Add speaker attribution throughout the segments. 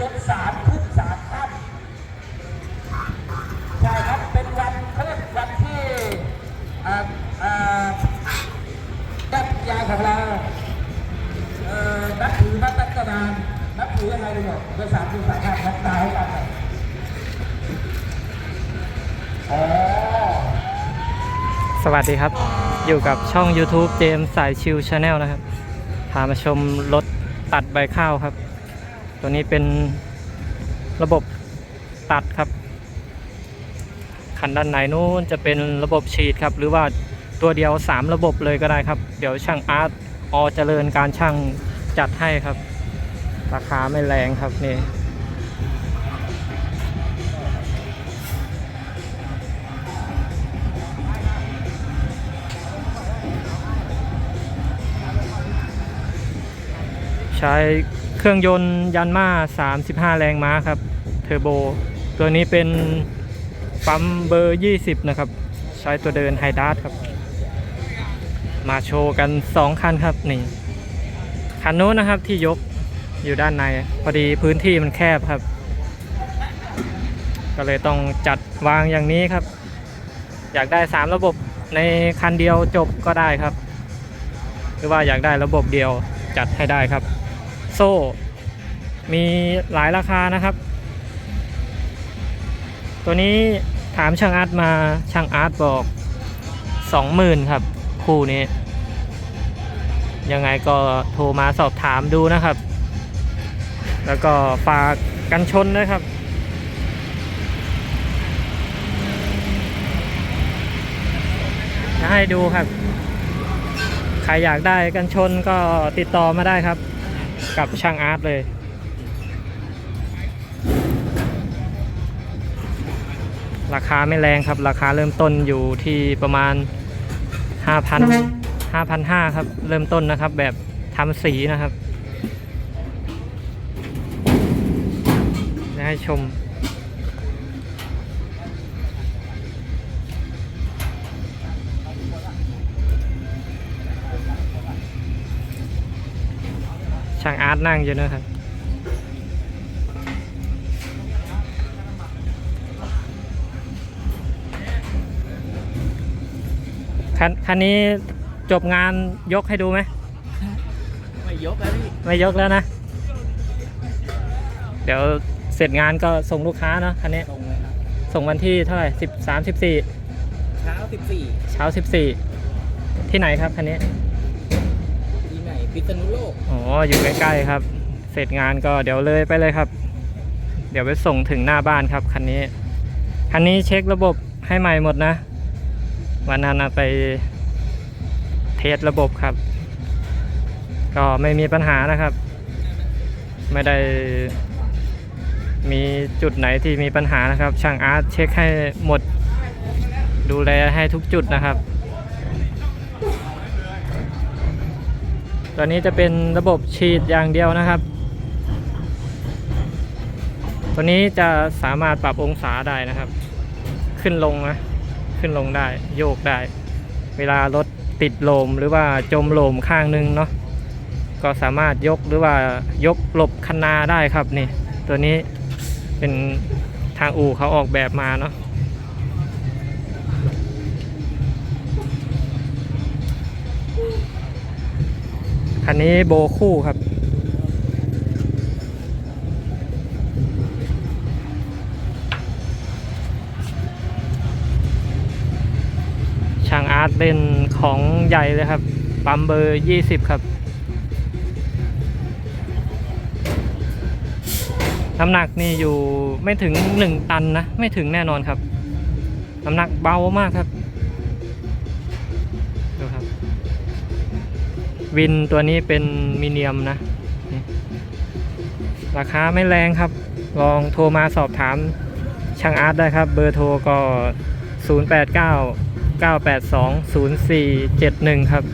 Speaker 1: ดือนสามขึ้นสามค่ำใช่ครับ เป็นวันเขาเรียกวันที่อ่าอ่าญาติยายของเรานับถือมาตั้งแต่นานนับถือยังไงเลยเนี่ยเดือนสามขึ้นสามค่ำนับตาให้กันหน่อย
Speaker 2: สวัสดีครับ อยู่กับช่อง YouTube เจมสายชิวชาแนลนะครับ พามาชมรถตัดใบข้าวครับ ตัวนี้เป็นระบบตัดครับ คันด้านในนู้นจะเป็นระบบฉีดครับ หรือว่าตัวเดียว 3 ระบบเลยก็ได้ครับ เดี๋ยวช่างอาร์ตอเจริญการช่างจัดให้ครับ ราคาไม่แรงครับนี่ใช้ เครื่องยนต์ยันมา 35 แรงม้าครับ เทอร์โบ ตัวนี้เป็นปั๊มเบอร์ 20 นะครับ ใช้ตัวเดินไฮดาร์ครับ มาโชว์กัน 2 คันครับ นี่ คันโน้นนะครับที่ยกอยู่ด้านใน พอดีพื้นที่มันแคบครับ ก็เลยต้องจัดวางอย่างนี้ครับ อยากได้ 3 ระบบในคันเดียวจบก็ได้ครับ หรือว่าอยากได้ระบบเดียวจัดให้ได้ครับ โซ่ มีหลายราคานะครับ ตัวนี้ถามช่างอาร์ตมาช่างอาร์ตบอก20,000ครับ คู่นี้ ยังไงก็โทรมาสอบถามดูนะครับ แล้วก็ฝากกันชนนะครับจะให้ดูครับ ใครอยากได้กันชนก็ติดต่อมาได้ครับ กับช่างอาร์ตเลย ราคาไม่แรงครับ ราคาเริ่มต้นอยู่ที่ประมาณ 5,000 5,500ครับ เริ่มต้นนะครับ แบบทำสีนะครับ จะให้ชม ช่างอาร์ตนั่งอยู่นะครับคันคันนี้จบงานยกให้ดูไหม
Speaker 1: ไม่ยกแล้วพี่
Speaker 2: ไม่ยกแล้วนะ เดี๋ยวเสร็จงานก็ส่งลูกค้าเนอะคันนี้
Speaker 1: ตรงเลยครับ
Speaker 2: ส่งวันที่เท่าไหร่สิบสามสิบสี่
Speaker 1: เช้าสิบสี่
Speaker 2: เช้าสิบสี่ที่ไหนครับคันนี้
Speaker 1: ที่ไหน พิษณุโลก
Speaker 2: อ๋ออยู่ใกล้ๆครับ เสร็จงานก็เดี๋ยวเลยไปเลยครับ เดี๋ยวไปส่งถึงหน้าบ้านครับคันนี้คันนี้เช็คระบบให้ใหม่หมดนะ วันนั้นไปเทสระบบครับ ก็ไม่มีปัญหานะครับ ไม่ได้มีจุดไหนที่มีปัญหานะครับ ช่างอาร์ตเช็คให้หมด ดูแลให้ทุกจุดนะครับ ตัวนี้จะเป็นระบบฉีดอย่างเดียวนะครับ ตัวนี้จะสามารถปรับองศาได้นะครับ ขึ้นลงนะขึ้นลงได้โยกได้ เวลารถติดลมหรือว่าจมลมข้างหนึงเนาะก็สามารถยกหรือว่ายกหลบคันนาได้ครับนี่ ตัวนี้เป็นทางอู่เขาออกแบบมาเนาะ คันนี้โบคู่ครับ ช่างอาร์ตเล่นของใหญ่เลยครับ ปั๊มเบอร์ 20 ครับ น้ำหนักนี่อยู่ไม่ถึง 1 ตันนะ ไม่ถึงแน่นอนครับ น้ำหนักเบามากครับ วินตัวนี้เป็นมีเนียมนะ ราคาไม่แรงครับ ลองโทรมาสอบถามช่างอาร์ตได้ครับ เบอร์โทรก็ 089 982 0471 ครับ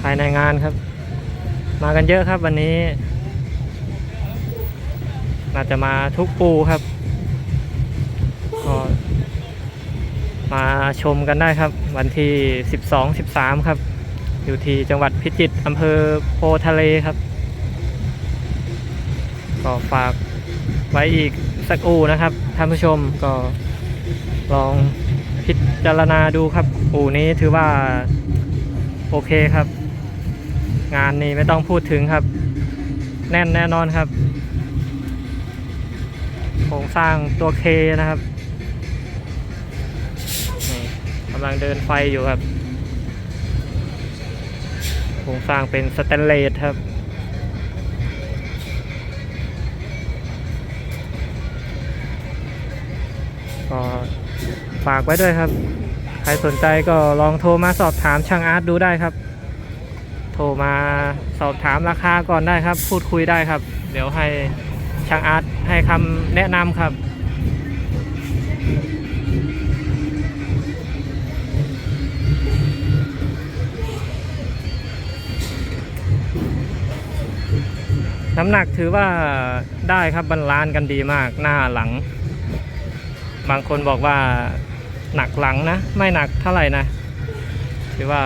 Speaker 2: ภายในงานครับ มากันเยอะครับวันนี้น่าจะมาทุกปูครับก็มาชมกันได้ครับ วันที่ 12 13 ครับ อยู่ที่จังหวัดพิจิตรอำเภอโพทะเลครับ ก็ฝากไว้อีกสักอูนะครับท่านผู้ชมก็ลองพิจารณาดูครับ อูนี้ถือว่าโอเคครับ งานนี้ไม่ต้องพูดถึงครับ แน่นแน่นอนครับโครงสร้างตัวเคนะครับกำลังเดินไฟอยู่ครับโครงสร้างเป็นสแตนเลสครับก็ฝากไว้ด้วยครับ ใครสนใจก็ลองโทรมาสอบถามช่างอาร์ตดูได้ครับ โทรมาสอบถามราคาก่อนได้ครับ พูดคุยได้ครับ เดี๋ยวให้ช่างอาร์ตให้คำแนะนำครับน้ำหนักถือว่าได้ครับบรรลานซ์กันดีมากหน้าหลัง บางคนบอกว่าหนักหลังนะ ไม่หนักเท่าไหร่นะ ถือว่า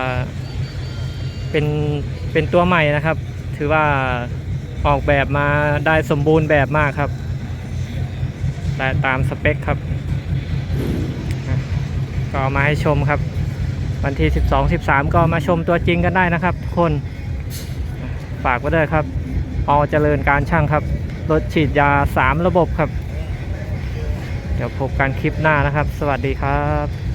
Speaker 2: เป็นเป็นตัวใหม่นะครับ ถือว่าออกแบบมาได้สมบูรณ์แบบมากครับได้ตามสเปคครับ ก็มาให้ชมครับ วันที่ 12 13 ก็มาชมตัวจริงกันได้นะครับทุกคนฝากไว้ด้วยครับอเจริญการช่างครับ รถฉีดยา 3 ระบบครับ เดี๋ยวพบกันคลิปหน้านะครับ สวัสดีครับ